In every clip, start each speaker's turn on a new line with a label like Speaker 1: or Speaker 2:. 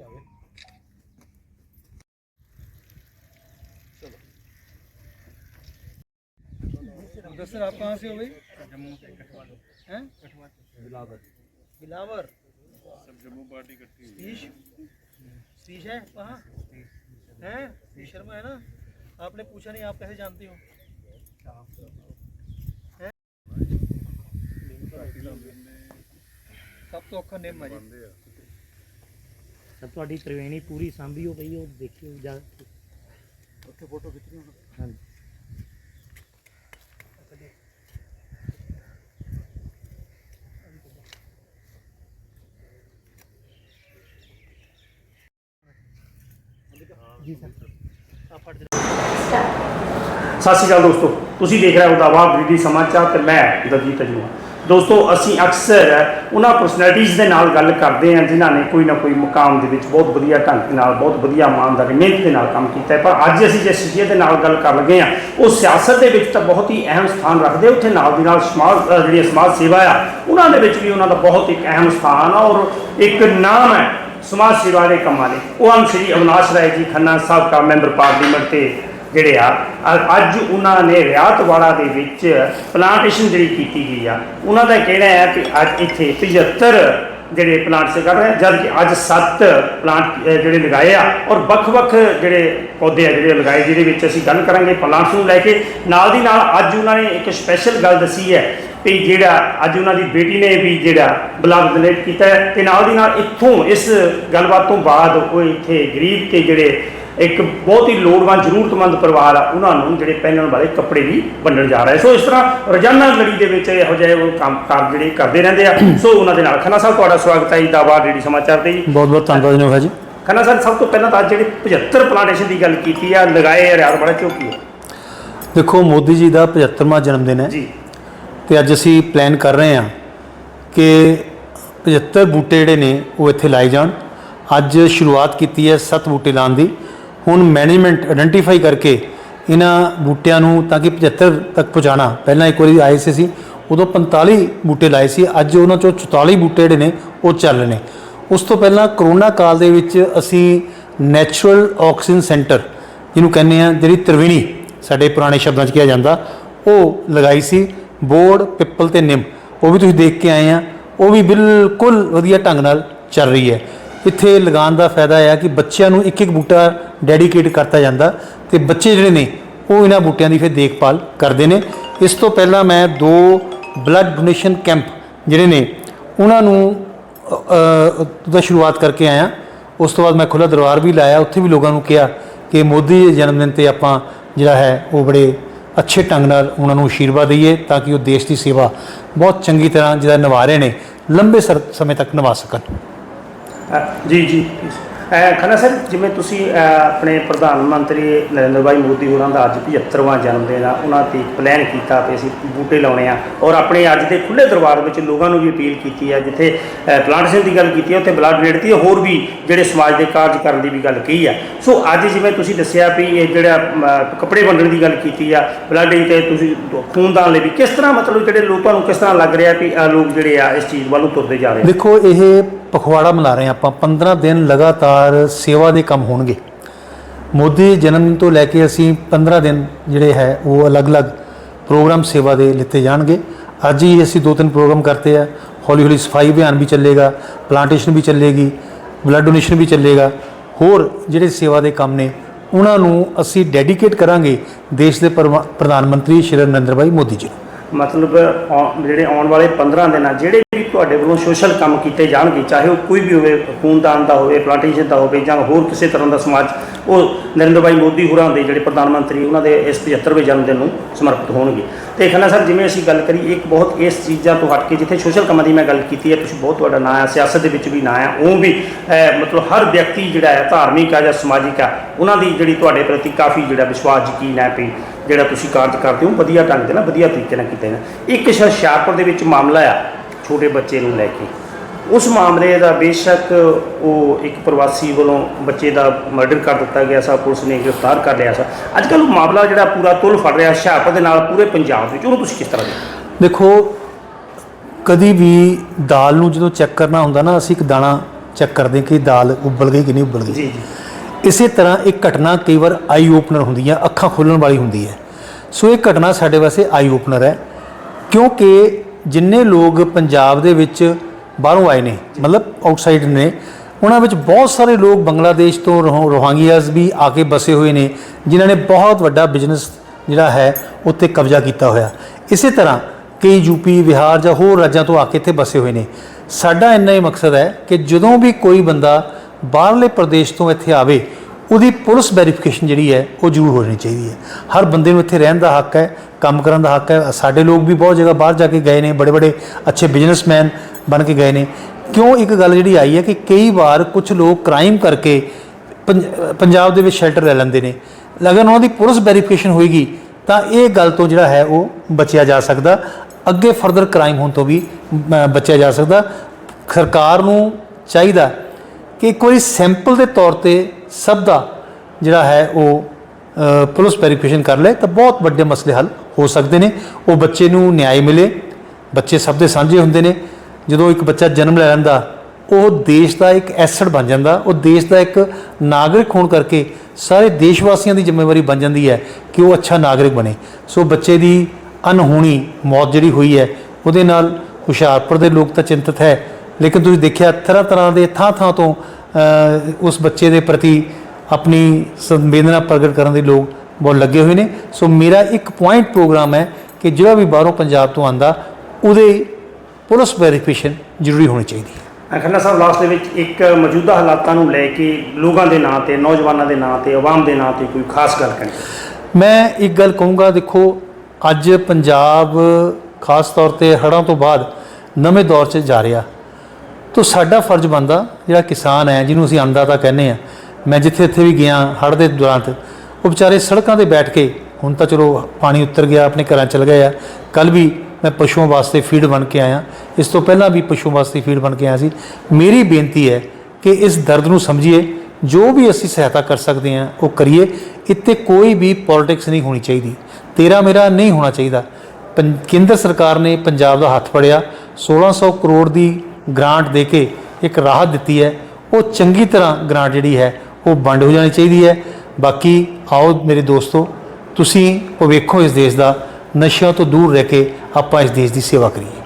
Speaker 1: तो ਜਾਵੇ चलो दरअसल आप कहाँ से हो भाई? जम्मू से बिलावर। बिलावर?
Speaker 2: सब जम्मू पार्टी इकट्ठी
Speaker 1: सतीश सतीश है कहाँ हैं? सतीश शर्मा है ना? आपने पूछा नहीं आप कैसे जानते हो? कब तो अखा
Speaker 2: नेम है।
Speaker 3: ਸਰ ਤੁਹਾਡੀ ਤ੍ਰਿਵੇਣੀ ਪੂਰੀ ਸਾਂਭੀ ਹੋ ਪਈ ਉਹ ਦੇਖਿਓ ਜਾ ਕੇ।
Speaker 2: ਉੱਥੇ ਫੋਟੋ ਖਿੱਚਣੀ ਹੁਣ।
Speaker 3: ਹਾਂਜੀ। ਜੀ ਸਰ।
Speaker 4: ਸਤਿ ਸ਼੍ਰੀ ਅਕਾਲ ਦੋਸਤੋ ਤੁਸੀਂ ਦੇਖ ਰਹੇ ਹੋ ਦਾਵਾ ਬੀਡੀ ਸਮਾਚਾਰ ਤੇ ਮੈਂ ਦਲਜੀਤ ਅਜੂਆ ਦੋਸਤੋ ਅਸੀਂ ਅਕਸਰ ਉਹਨਾਂ ਪਰਸਨੈਲਿਟੀਜ਼ ਦੇ ਨਾਲ ਗੱਲ ਕਰਦੇ ਹਾਂ ਜਿਨ੍ਹਾਂ ਨੇ ਕੋਈ ਨਾ ਕੋਈ ਮੁਕਾਮ ਦੇ ਵਿੱਚ ਬਹੁਤ ਵਧੀਆ ਢੰਗ ਦੇ ਨਾਲ ਬਹੁਤ ਵਧੀਆ ਇਮਾਨਦਾਰੀ ਮਿਹਨਤ ਦੇ ਨਾਲ ਕੰਮ ਕੀਤਾ ਹੈ। ਪਰ ਅੱਜ ਅਸੀਂ ਜਿਸ ਸ਼ਖਸੀਅਤ ਦੇ ਨਾਲ ਗੱਲ ਕਰ ਲੱਗੇ ਹਾਂ ਉਹ ਸਿਆਸਤ ਦੇ ਵਿੱਚ ਤਾਂ ਬਹੁਤ ਹੀ ਅਹਿਮ ਸਥਾਨ ਰੱਖਦੇ ਉੱਥੇ ਨਾਲ ਦੀ ਨਾਲ ਸਮਾਜ ਅ, ਜਿਹੜੀ ਸਮਾਜ ਸੇਵਾ ਆ ਉਹਨਾਂ ਦੇ ਵਿੱਚ ਵੀ ਉਹਨਾਂ ਦਾ ਬਹੁਤ ਇੱਕ ਅਹਿਮ ਸਥਾਨ ਆ ਔਰ ਇੱਕ ਨਾਮ ਹੈ ਸਮਾਜ ਸੇਵਾ ਦੇ ਕੰਮਾਂ ਲਈ ਉਹ ਹਨ ਸ਼੍ਰੀ ਅਵਨਾਸ਼ ਰਾਏ ਜੀ ਖੰਨਾ ਸਾਬਕਾ ਮੈਂਬਰ ਪਾਰਲੀਮੈਂਟ ਤੇ ਜਿਹੜੇ ਆ ਅੱਜ ਉਹਨਾਂ ਨੇ ਰਿਆਤ ਵਾਲਾ ਦੇ ਵਿੱਚ ਪਲਾਂਟੇਸ਼ਨ ਜਿਹੜੀ ਕੀਤੀ ਗਈ ਆ, ਉਹਨਾਂ ਦਾ ਕਹਿਣਾ ਹੈ ਕਿ ਅੱਜ ਇੱਥੇ 75 ਜਿਹੜੇ ਪਲਾਂਟਸ ਸੇ ਕਰ ਰਹੇ ਜਦ ਕਿ ਅੱਜ 7 ਪਲਾਂਟ ਜਿਹੜੇ ਲਗਾਏ ਆ, ਔਰ ਵੱਖ-ਵੱਖ ਜਿਹੜੇ ਪੌਦੇ ਆ ਜਿਹੜੇ ਲਗਾਏ, ਜਿਹਦੇ ਵਿੱਚ ਅਸੀਂ ਗੱਲ ਕਰਾਂਗੇ ਪਲਾਂਟਸ ਨੂੰ ਲੈ ਕੇ। ਨਾਲ ਦੀ ਨਾਲ ਅੱਜ ਉਹਨਾਂ ਨੇ ਇੱਕ ਸਪੈਸ਼ਲ ਗੱਲ ਦੱਸੀ ਹੈ ਵੀ ਜਿਹੜਾ ਅੱਜ ਉਹਨਾਂ ਦੀ ਬੇਟੀ ਨੇ ਵੀ ਜਿਹੜਾ ਬਲੱਡ ਡੋਨੇਟ ਕੀਤਾ ਹੈ, ਤੇ ਨਾਲ ਦੀ ਨਾਲ ਇੱਥੋਂ ਇਸ ਗੱਲਬਾਤ ਤੋਂ ਬਾਅਦ ਉਹ ਇੱਥੇ ਗਰੀਬ ਤੇ ਜਿਹੜੇ ਇੱਕ ਬਹੁਤ ਹੀ ਲੋੜਵੰਦ ਜ਼ਰੂਰਤਮੰਦ ਪਰਿਵਾਰ ਆ ਉਹਨਾਂ ਨੂੰ ਜਿਹੜੇ ਪਹਿਨਣ ਵਾਲੇ ਕੱਪੜੇ ਵੀ ਵੰਡਣ ਜਾ ਰਹੇ ਸੋ ਇਸ ਤਰ੍ਹਾਂ ਰੋਜ਼ਾਨਾ ਲੜੀ ਦੇ ਵਿੱਚ ਇਹੋ ਜਿਹੇ ਉਹ ਕੰਮ ਕਾਰ ਜਿਹੜੇ ਕਰਦੇ ਰਹਿੰਦੇ ਆ। ਸੋ ਉਹਨਾਂ ਦੇ ਨਾਲ ਖੰਨਾ ਸਾਹਿਬ ਤੁਹਾਡਾ ਸਵਾਗਤ ਹੈ ਜੀ ਦਾਵਾ ਡੇਡੀ ਸਮਾਚਾਰ ਤੇ ਜੀ।
Speaker 3: ਬਹੁਤ ਬਹੁਤ ਧੰਨਵਾਦ ਜਨੋਗਾ ਜੀ
Speaker 4: ਖੰਨਾ ਸਾਹਿਬ ਸਭ ਤੋਂ ਪਹਿਲਾਂ ਤਾਂ ਅੱਜ ਜਿਹੜੇ 75 ਪਲਾਂਟੇਸ਼ਨ ਦੀ ਗੱਲ ਕੀਤੀ ਆ ਲਗਾਏ ਆ ਰਿਆਰ ਬੜਾ ਚੌਕੀ ਹੈ
Speaker 5: ਦੇਖੋ ਮੋਦੀ ਜੀ ਦਾ 75ਵਾਂ ਜਨਮ ਦਿਨ ਹੈ
Speaker 4: ਜੀ।
Speaker 5: ਤੇ ਅੱਜ ਅਸੀਂ ਪਲਾਨ ਕਰ ਰਹੇ ਹਾਂ ਕਿ 75 ਬੂਟੇ ਜਿਹੜੇ ਨੇ ਉਹ ਇੱਥੇ ਲਾਏ ਜਾਣ। ਅੱਜ ਸ਼ੁਰੂਆਤ ਕੀਤੀ ਹੈ 7 ਬੂਟੇ ਲਾਉਣ ਦੀ। ਹੁਣ ਮੈਨੇਜਮੈਂਟ ਆਇਡੈਂਟੀਫਾਈ ਕਰਕੇ ਇਹਨਾਂ ਬੂਟਿਆਂ ਨੂੰ ਤਾਂ ਕਿ 75 ਤੱਕ ਪਹੁੰਚਾਉਣਾ। ਪਹਿਲਾਂ ਇੱਕ ਵਾਰੀ ਆਏ ਸੀ ਅਸੀਂ, ਉਦੋਂ 45 ਬੂਟੇ ਲਾਏ ਸੀ, ਅੱਜ ਉਹਨਾਂ ਚੋਂ 44 ਬੂਟੇ ਜਿਹੜੇ ਨੇ, ਉਹ ਚੱਲ ਰਹੇ ਨੇ। ਉਸ ਤੋਂ ਪਹਿਲਾਂ ਕਰੋਨਾ ਕਾਲ ਦੇ ਵਿੱਚ ਅਸੀਂ ਨੈਚੁਰਲ ਆਕਸੀਜਨ ਸੈਂਟਰ ਜਿਹਨੂੰ ਕਹਿੰਦੇ ਆ ਜਿਹੜੀ ਤਰਵੀਣੀ, ਸਾਡੇ ਪੁਰਾਣੇ ਸ਼ਬਦਾਂ 'ਚ ਕਿਹਾ ਜਾਂਦਾ, ਉਹ ਲਗਾਈ ਸੀ। ਬੋਰਡ, ਪਿੱਪਲ ਤੇ ਨਿੰਮ, ਉਹ ਵੀ ਤੁਸੀਂ ਦੇਖ ਕੇ ਆਏ ਆ, ਉਹ ਵੀ ਬਿਲਕੁਲ ਵਧੀਆ ਢੰਗ ਨਾਲ ਚੱਲ ਰਹੀ ਹੈ। ਇੱਥੇ ਲਗਾਉਣ ਦਾ ਫਾਇਦਾ ਇਹ ਆ ਕਿ ਬੱਚਿਆਂ ਨੂੰ ਇੱਕ ਇੱਕ ਬੂਟਾ ਡੈਡੀਕੇਟ ਕਰਤਾ ਜਾਂਦਾ ਤੇ ਬੱਚੇ ਜਿਹੜੇ ਨੇ, ਉਹ ਇਹਨਾਂ ਬੂਟਿਆਂ ਦੀ ਫਿਰ ਦੇਖਭਾਲ ਕਰਦੇ ਨੇ। ਇਸ ਤੋਂ ਪਹਿਲਾਂ ਮੈਂ ਦੋ ਬਲੱਡ ਡੋਨੇਸ਼ਨ ਕੈਂਪ ਜਿਹੜੇ ਨੇ, ਉਹਨਾਂ ਨੂੰ ਦਾ ਸ਼ੁਰੂਆਤ ਕਰਕੇ ਆਇਆ। ਉਸ ਤੋਂ ਬਾਅਦ ਮੈਂ ਖੁੱਲ੍ਹਾ ਦਰਬਾਰ ਵੀ ਲਾਇਆ। ਉੱਥੇ ਵੀ ਲੋਕਾਂ ਨੂੰ ਕਿਹਾ ਕਿ ਮੋਦੀ ਦੇ ਜਨਮ ਦਿਨ ਤੇ ਆਪਾਂ ਜਿਹੜਾ ਹੈ, ਉਹ ਬੜੇ ਅੱਛੇ ਢੰਗ ਨਾਲ ਉਹਨਾਂ ਨੂੰ ਅਸ਼ੀਰਵਾਦ ਦਈਏ ਤਾਂ ਕਿ ਉਹ ਦੇਸ਼ ਦੀ ਸੇਵਾ ਬਹੁਤ ਚੰਗੀ ਤਰ੍ਹਾਂ ਜਿਹੜਾ ਨਿਭਾ ਰਹੇ ਨੇ, ਲੰਬੇ ਸਰ- ਸਮੇਂ ਤੱਕ ਨਿਭਾ ਸਕਣ।
Speaker 4: ਅ, ਜੀ ਜੀ ਅ, ਖੰਨਾ ਸਰ ਜਿਵੇਂ ਤੁਸੀਂ ਆਪਣੇ ਪ੍ਰਧਾਨ ਮੰਤਰੀ ਨਰਿੰਦਰ ਭਾਈ ਮੋਦੀ ਹੋਰਾਂ ਦਾ ਅੱਜ 75ਵਾਂ ਜਨਮ ਦਿਨ ਆ ਉਹਨਾਂ ਤੇ ਪਲਾਨ ਕੀਤਾ ਕਿ ਅਸੀਂ ਬੂਟੇ ਲਾਉਣੇ ਆ। ਔਰ ਆਪਣੇ ਅੱਜ ਦੇ ਖੁੱਲੇ ਦਰਬਾਰ ਵਿੱਚ ਲੋਕਾਂ ਨੂੰ ਵੀ ਅਪੀਲ ਕੀਤੀ ਆ ਜਿੱਥੇ ਪਲਾਂਟੇਸ਼ਨ ਦੀ ਗੱਲ ਕੀਤੀ ਆ ਉੱਥੇ ਬਲੱਡ ਡੋਨੇਟ ਦੀ ਹੋਰ ਵੀ ਜਿਹੜੇ ਸਮਾਜ ਦੇ ਕਾਰਜ ਕਰਨ ਦੀ ਵੀ ਗੱਲ ਕਹੀ ਆ। ਸੋ ਅੱਜ ਜਿਵੇਂ ਤੁਸੀਂ ਦੱਸਿਆ ਵੀ ਇਹ ਜਿਹੜਾ ਕੱਪੜੇ ਵੰਡਣ ਦੀ ਗੱਲ ਕੀਤੀ ਆ ਬਲੱਡ ਤੇ ਤੁਸੀਂ ਖੂਨਦਾਨ ਲਈ ਵੀ ਕਿਸ ਤਰ੍ਹਾਂ ਮਤਲਬ ਜਿਹੜੇ ਲੋਕਾਂ ਨੂੰ ਕਿਸ ਤਰ੍ਹਾਂ ਲੱਗ ਰਿਹਾ ਵੀ ਅ, ਲੋਕ ਜਿਹੜੇ ਆ ਇਸ ਚੀਜ਼ ਵੱਲ ਤੁਰਦੇ ਜਾ ਰਹੇ
Speaker 5: ਦੇਖੋ ਇਹ ਪਖਵਾੜਾ ਮਨਾ ਰਹੇ ਹਾਂ ਆਪਾਂ। 15 ਦਿਨ ਲਗਾਤਾਰ ਸੇਵਾ ਦੇ ਕੰਮ ਹੋਣਗੇ। ਮੋਦੀ ਜਨਮ ਦਿਨ ਤੋਂ ਲੈ ਕੇ ਅਸੀਂ 15 ਦਿਨ ਜਿਹੜੇ ਹੈ, ਉਹ ਅਲੱਗ-ਅਲੱਗ ਪ੍ਰੋਗਰਾਮ ਸੇਵਾ ਦੇ ਲਿੱਤੇ ਜਾਣਗੇ। ਅੱਜ ਹੀ ਅਸੀਂ ਦੋ ਤਿੰਨ ਪ੍ਰੋਗਰਾਮ ਕਰਤੇ ਆ। ਹੌਲੀ ਹੌਲੀ ਸਫ਼ਾਈ ਅਭਿਆਨ ਵੀ ਚੱਲੇਗਾ ਪਲਾਂਟੇਸ਼ਨ ਵੀ ਚੱਲੇਗੀ ਬਲੱਡ ਡੋਨੇਸ਼ਨ ਵੀ ਚੱਲੇਗਾ। ਹੋਰ ਜਿਹੜੇ ਸੇਵਾ ਦੇ ਕੰਮ ਨੇ, ਉਹਨਾਂ ਨੂੰ ਅਸੀਂ ਡੈਡੀਕੇਟ ਕਰਾਂਗੇ ਦੇਸ਼ ਦੇ ਪਰਮਾ- ਪ੍ਰਧਾਨ ਮੰਤਰੀ ਸ਼੍ਰੀ ਨਰਿੰਦਰ ਭਾਈ ਮੋਦੀ ਜੀ ਨੂੰ।
Speaker 4: ਮਤਲਬ ਜਿਹੜੇ ਆਉਣ ਵਾਲੇ 15 ਆ ਜਿਹੜੇ ਵੀ ਤੁਹਾਡੇ ਵੱਲੋਂ ਸੋਸ਼ਲ ਕੰਮ ਕੀਤੇ ਜਾਣਗੇ, ਚਾਹੇ ਉਹ ਕੋਈ ਵੀ ਹੋਵੇ, ਖੂਨਦਾਨ ਦਾ ਹੋਵੇ ਪਲਾਂਟੇਸ਼ਨ ਦਾ ਹੋਵੇ, ਜਾਂ ਹੋਰ ਕਿਸੇ ਤਰ੍ਹਾਂ ਦਾ ਸਮਾਜ, ਉਹ ਨਰਿੰਦਰ ਭਾਈ ਮੋਦੀ ਹੋਰਾਂ ਦੇ ਜਿਹੜੇ ਪ੍ਰਧਾਨ ਮੰਤਰੀ, ਉਹਨਾਂ ਦੇ ਇਸ 75ਵੇਂ ਜਨਮ ਦਿਨ ਨੂੰ ਸਮਰਪਿਤ ਹੋਣਗੇ। ਤੇ ਖੰਨਾ ਸਾਹਿਬ, ਜਿਵੇਂ ਅਸੀਂ ਗੱਲ ਕਰੀ, ਇੱਕ ਬਹੁਤ ਇਸ ਚੀਜ਼ਾਂ ਤੋਂ ਹਟ ਕੇ ਜਿੱਥੇ ਸੋਸ਼ਲ ਕੰਮਾਂ ਦੀ ਮੈਂ ਗੱਲ ਕੀਤੀ ਹੈ, ਤੁਸੀਂ ਬਹੁਤ ਤੁਹਾਡਾ ਨਾਂ ਹੈ ਸਿਆਸਤ ਦੇ ਵਿੱਚ ਵੀ ਨਾਂ ਹੈ ਉਹ ਵੀ ਮਤਲਬ ਹਰ ਵਿਅਕਤੀ ਜਿਹੜਾ ਹੈ, ਧਾਰਮਿਕ ਆ ਜਾਂ ਸਮਾਜਿਕ ਆ, ਉਹਨਾਂ ਦੀ ਜਿਹੜੀ ਤੁਹਾਡੇ ਪ੍ਰਤੀ ਕਾਫੀ ਜਿਹੜਾ ਵਿਸ਼ਵਾਸ, ਯਕੀਨ ਹੈ ਵੀ ਜਿਹੜਾ ਤੁਸੀਂ ਕਾਰਜ ਕਰਦੇ ਹੋ, ਵਧੀਆ ਢੰਗ ਦੇ ਨਾਲ, ਵਧੀਆ ਤਰੀਕੇ ਨਾਲ ਕੀਤੇ ਨੇ ਇੱਕ ਸ਼- ਹੁਸ਼ਿਆਰਪੁਰ ਦੇ ਵਿੱਚ ਮਾਮਲਾ ਆ ਛੋਟੇ ਬੱਚੇ ਨੂੰ ਲੈ ਕੇ। ਉਸ ਮਾਮਲੇ ਦਾ ਬੇਸ਼ੱਕ ਉਹ ਇੱਕ ਪ੍ਰਵਾਸੀ ਵੱਲੋਂ ਬੱਚੇ ਦਾ ਮਰਡਰ ਕਰ ਦਿੱਤਾ ਗਿਆ ਸਾ ਪੁਲਿਸ ਨੇ ਗ੍ਰਿਫਤਾਰ ਕਰ ਲਿਆ ਸਾ। ਅੱਜ ਕੱਲ੍ਹ ਉਹ ਮਾਮਲਾ ਜਿਹੜਾ ਪੂਰਾ ਤੁਲ ਫੜ ਰਿਹਾ ਹੁਸ਼ਿਆਰਪੁਰ ਦੇ ਨਾਲ ਪੂਰੇ ਪੰਜਾਬ ਵਿੱਚ। ਉਹਨੂੰ ਤੁਸੀਂ ਕਿਸ ਤਰ੍ਹਾਂ ਦੇਖਦੇ
Speaker 5: ਦੇਖੋ ਕਦੀ ਵੀ ਦਾਲ ਨੂੰ ਜਦੋਂ ਚੈੱਕ ਕਰਨਾ ਹੁੰਦਾ ਨਾ ਅਸੀਂ ਇੱਕ ਦਾਣਾ ਚੈੱਕ ਕਰਦੇ ਕਿ ਦਾਲ ਉਬਲ ਗਈ ਕਿ ਨਹੀਂ ਉਬਲ ਗਈ।
Speaker 4: ਜੀ ਜੀ।
Speaker 5: ਇਸੇ ਤਰ੍ਹਾਂ ਇੱਕ ਘਟਨਾ ਕਈ ਵਾਰ ਆਈ ਓਪਨਰ ਹੁੰਦੀ ਹੈ ਅੱਖਾਂ ਖੋਲਣ ਵਾਲੀ ਹੁੰਦੀ ਹੈ। ਸੋ ਇਹ ਘਟਨਾ ਸਾਡੇ ਵਾਸਤੇ ਆਈ ਓਪਨਰ ਹੈ ਕਿਉਂਕਿ ਜਿੰਨੇ ਲੋਕ ਪੰਜਾਬ ਦੇ ਵਿੱਚ ਬਾਹਰੋਂ ਆਏ ਨੇ, ਮਤਲਬ ਆਊਟਸਾਈਡ ਨੇ, ਉਹਨਾਂ ਵਿੱਚ ਬਹੁਤ ਸਾਰੇ ਲੋਕ ਬੰਗਲਾਦੇਸ਼ ਤੋਂ ਰੋਹ- ਰੋਹਿੰਗਿਆਜ਼ ਵੀ ਆ ਕੇ ਬਸੇ ਹੋਏ ਨੇ, ਜਿਨ੍ਹਾਂ ਨੇ ਬਹੁਤ ਵੱਡਾ ਬਿਜ਼ਨਸ ਜਿਹੜਾ ਹੈ ਉੱਤੇ ਕਬਜ਼ਾ ਕੀਤਾ ਹੋਇਆ। ਇਸੇ ਤਰ੍ਹਾਂ ਕਈ ਯੂਪੀ ਬਿਹਾਰ ਜਾਂ ਹੋਰ ਰਾਜਾਂ ਤੋਂ ਆ ਕੇ ਇੱਥੇ ਬਸੇ ਹੋਏ ਨੇ। ਸਾਡਾ ਇੰਨਾ ਹੀ ਮਕਸਦ ਹੈ ਕਿ ਜਦੋਂ ਵੀ ਕੋਈ ਬੰਦਾ ਬਾਹਰਲੇ ਪ੍ਰਦੇਸ਼ ਤੋਂ ਇੱਥੇ ਆਵੇ, ਉਹਦੀ ਪੁਲਿਸ ਵੈਰੀਫਿਕੇਸ਼ਨ ਜਿਹੜੀ ਹੈ, ਉਹ ਜ਼ਰੂਰ ਹੋਣੀ ਚਾਹੀਦੀ ਹੈ। ਹਰ ਬੰਦੇ ਨੂੰ ਇੱਥੇ ਰਹਿਣ ਦਾ ਹੱਕ ਹੈ ਕੰਮ ਕਰਨ ਦਾ ਹੱਕ ਹੈ। ਸਾਡੇ ਲੋਕ ਵੀ ਬਹੁਤ ਜਗ੍ਹਾ ਬਾਹਰ ਜਾ ਕੇ ਗਏ ਨੇ ਬੜੇ ਬੜੇ ਅੱਛੇ ਬਿਜ਼ਨਸਮੈਨ ਬਣ ਕੇ ਗਏ ਨੇ। ਕਿਉਂ ਇੱਕ ਗੱਲ ਜਿਹੜੀ ਆਈ ਹੈ ਕਿ ਕਈ ਵਾਰ ਕੁਝ ਲੋਕ ਕ੍ਰਾਈਮ ਕਰਕੇ ਪੰਜਾਬ ਦੇ ਵਿੱਚ ਸ਼ੈਲਟਰ ਲੈ ਲੈਂਦੇ ਨੇ। ਲਗਨ ਉਹਨਾਂ ਦੀ ਪੁਲਿਸ ਵੈਰੀਫਿਕੇਸ਼ਨ ਹੋਏਗੀ, ਤਾਂ ਇਹ ਗੱਲ ਤੋਂ ਜਿਹੜਾ ਹੈ ਉਹ ਬਚਿਆ ਜਾ ਸਕਦਾ। ਅੱਗੇ ਫਰਦਰ ਕ੍ਰਾਈਮ ਹੋਣ ਤੋਂ ਵੀ ਬਚਿਆ ਜਾ ਸਕਦਾ। ਸਰਕਾਰ ਨੂੰ ਚਾਹੀਦਾ ਕਿ ਕੋਈ ਸੈਂਪਲ ਦੇ ਤੌਰ ਤੇ ਸਭ ਦਾ ਜਿਹੜਾ ਹੈ ਉਹ ਪੁਲਿਸ ਵੈਰੀਫਿਕੇਸ਼ਨ ਕਰ ਲੈ, ਤਾਂ ਬਹੁਤ ਵੱਡੇ ਮਸਲੇ ਹੱਲ ਹੋ ਸਕਦੇ ਨੇ। ਉਹ ਬੱਚੇ ਨੂੰ ਨਿਆਂ ਮਿਲੇ। ਬੱਚੇ ਸਭ ਦੇ ਸਾਂਝੇ ਹੁੰਦੇ ਨੇ। ਜਦੋਂ ਇੱਕ ਬੱਚਾ ਜਨਮ ਲੈ ਲੈਂਦਾ, ਉਹ ਦੇਸ਼ ਦਾ ਇੱਕ ਐਸੈਟ ਬਣ ਜਾਂਦਾ। ਉਹ ਦੇਸ਼ ਦਾ ਇੱਕ ਨਾਗਰਿਕ ਹੋਣ ਕਰਕੇ ਸਾਰੇ ਦੇਸ਼ ਵਾਸੀਆਂ ਦੀ ਜ਼ਿੰਮੇਵਾਰੀ ਬਣ ਜਾਂਦੀ ਹੈ ਕਿ ਉਹ ਅੱਛਾ ਨਾਗਰਿਕ ਬਣੇ। ਸੋ ਬੱਚੇ ਦੀ ਅਨਹੋਣੀ ਮੌਤ ਜਿਹੜੀ ਹੋਈ ਹੈ, ਉਹਦੇ ਨਾਲ ਹੁਸ਼ਿਆਰਪੁਰ ਦੇ ਲੋਕ ਤਾਂ ਚਿੰਤਤ ਹੈ। ਲੇਕਿਨ ਤੁਸੀਂ ਦੇਖਿਆ, ਤਰ੍ਹਾਂ ਤਰ੍ਹਾਂ ਦੇ ਥਾਂ ਥਾਂ ਤੋਂ ਉਸ ਬੱਚੇ ਦੇ ਪ੍ਰਤੀ ਆਪਣੀ ਸੰਵੇਦਨਾ ਪ੍ਰਗਟ ਕਰਨ ਦੇ ਲੋਕ ਬਹੁਤ ਲੱਗੇ ਹੋਏ ਨੇ। ਸੋ ਮੇਰਾ ਇੱਕ ਪੁਆਇੰਟ ਪ੍ਰੋਗਰਾਮ ਹੈ ਕਿ ਜਿਹੜਾ ਵੀ ਬਾਹਰੋਂ ਪੰਜਾਬ ਤੋਂ ਆਂਦਾ ਉਹਦੇ ਪੁਲਿਸ ਵੈਰੀਫਿਕੇਸ਼ਨ ਜ਼ਰੂਰੀ ਹੋਣੀ ਚਾਹੀਦੀ ਹੈ।
Speaker 4: ਖੰਨਾ ਸਾਹਿਬ ਲਾਸਟ ਦੇ ਵਿੱਚ ਇੱਕ ਮੌਜੂਦਾ ਹਾਲਾਤਾਂ ਨੂੰ ਲੈ ਕੇ ਲੋਕਾਂ ਦੇ ਨਾਂ ਤੇ ਨੌਜਵਾਨਾਂ ਦੇ ਨਾਂ ਤੇ ਆਵਾਮ ਦੇ ਨਾਂ ਤੇ ਕੋਈ ਖਾਸ ਗੱਲ ਕਰਨੀ।
Speaker 5: ਮੈਂ ਇੱਕ ਗੱਲ ਕਹੂੰਗਾ ਦੇਖੋ ਅੱਜ ਪੰਜਾਬ ਖਾਸ ਤੌਰ ਤੇ ਹੜ੍ਹਾਂ ਤੋਂ ਬਾਅਦ ਨਵੇਂ ਦੌਰ 'ਚ ਜਾ ਰਿਹਾ। ਤਾਂ ਸਾਡਾ ਫਰਜ਼ ਬਣਦਾ ਜਿਹੜਾ ਕਿਸਾਨ ਹੈ ਜਿਹਨੂੰ ਅਸੀਂ ਅੰਨਦਾਤਾ ਕਹਿੰਦੇ ਆ ਮੈਂ ਜਿੱਥੇ ਇੱਥੇ ਵੀ ਗਿਆ ਹੜ੍ਹ ਦੇ ਦੌਰਾਨ ਤੇ ਉਹ ਵਿਚਾਰੇ ਸੜਕਾਂ ਤੇ ਬੈਠ ਕੇ, ਹੁਣ ਤਾਂ ਚਲੋ ਪਾਣੀ ਉਤਰ ਗਿਆ, ਆਪਣੇ ਘਰਾਂ ਚਲ ਗਏ ਆ। ਕੱਲ ਵੀ ਮੈਂ ਪਸ਼ੂਆਂ ਵਾਸਤੇ ਫੀਡ ਬਣ ਕੇ ਆਇਆ। ਇਸ ਤੋਂ ਪਹਿਲਾਂ ਵੀ ਪਸ਼ੂਆਂ ਵਾਸਤੇ ਫੀਡ ਬਣ ਕੇ ਆਇਆ ਸੀ। ਮੇਰੀ ਬੇਨਤੀ ਹੈ ਕਿ ਇਸ ਦਰਦ ਨੂੰ ਸਮਝੀਏ। ਜੋ ਵੀ ਅਸੀਂ ਸਹਾਇਤਾ ਕਰ ਸਕਦੇ ਹਾਂ, ਉਹ ਕਰੀਏ। ਇੱਥੇ ਕੋਈ ਵੀ ਪੋਲਿਟਿਕਸ ਨਹੀਂ ਹੋਣੀ ਚਾਹੀਦੀ। ਤੇਰਾ ਮੇਰਾ ਨਹੀਂ ਹੋਣਾ ਚਾਹੀਦਾ। ਪੰ- ਕੇਂਦਰ ਸਰਕਾਰ ਨੇ ਪੰਜਾਬ ਦਾ ਹੱਥ ਫੜਿਆ। 1600 ਕਰੋੜ ਦੀ ਗ੍ਰਾਂਟ ਦੇ ਕੇ ਇੱਕ ਰਾਹਤ ਦਿੱਤੀ ਹੈ। ਉਹ ਚੰਗੀ ਤਰ੍ਹਾਂ ਗ੍ਰਾਂਟ ਜਿਹੜੀ ਹੈ, ਉਹ ਵੰਡ ਹੋ ਜਾਣੀ ਚਾਹੀਦੀ ਹੈ। ਬਾਕੀ ਆਓ ਮੇਰੇ ਦੋਸਤੋ ਤੁਸੀਂ ਭਵਿੱਖੋ ਇਸ ਦੇਸ਼ ਦਾ ਨਸ਼ਿਆਂ ਤੋਂ ਦੂਰ ਰਹਿ ਕੇ ਆਪਾਂ ਇਸ ਦੇਸ਼ ਦੀ ਸੇਵਾ ਕਰੀਏ।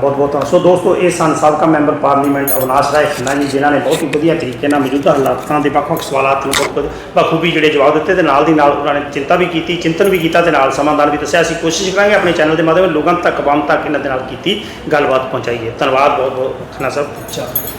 Speaker 4: ਬਹੁਤ ਬਹੁਤ ਧੰਨਵਾਦ। ਸੋ ਦੋਸਤੋ ਇਹ ਸਨ ਸਾਬਕਾ ਮੈਂਬਰ ਪਾਰਲੀਮੈਂਟ ਅਵਨਾਸ਼ ਰਾਏ ਖੰਨਾ ਜੀ ਜਿਨ੍ਹਾਂ ਨੇ ਬਹੁਤ ਹੀ ਵਧੀਆ ਤਰੀਕੇ ਨਾਲ ਮੌਜੂਦਾ ਹਾਲਾਤਾਂ ਦੇ ਵੱਖ-ਵੱਖ ਸਵਾਲਾਂ ਨੂੰ ਬਹੁਤ ਬਖੂਬੀ ਜਿਹੜੇ ਜਵਾਬ ਦਿੱਤੇ ਤੇ ਨਾਲ ਦੀ ਨਾਲ ਉਹਨਾਂ ਨੇ ਚਿੰਤਾ ਵੀ ਕੀਤੀ ਚਿੰਤਨ ਵੀ ਕੀਤਾ ਤੇ ਨਾਲ ਸਮਾਧਾਨ ਵੀ ਦੱਸਿਆ। ਅਸੀਂ ਕੋਸ਼ਿਸ਼ ਕਰਾਂਗੇ ਆਪਣੇ ਚੈਨਲ ਦੇ ਮਾਧਿਅਮ ਲੋਕਾਂ ਤੱਕ ਆਵਾਮ ਤੱਕ ਇਹਨਾਂ ਦੇ ਨਾਲ ਕੀਤੀ ਗੱਲਬਾਤ ਪਹੁੰਚਾਈਏ। ਧੰਨਵਾਦ ਬਹੁਤ ਬਹੁਤ ਖੰਨਾ ਸਾਹਿਬ।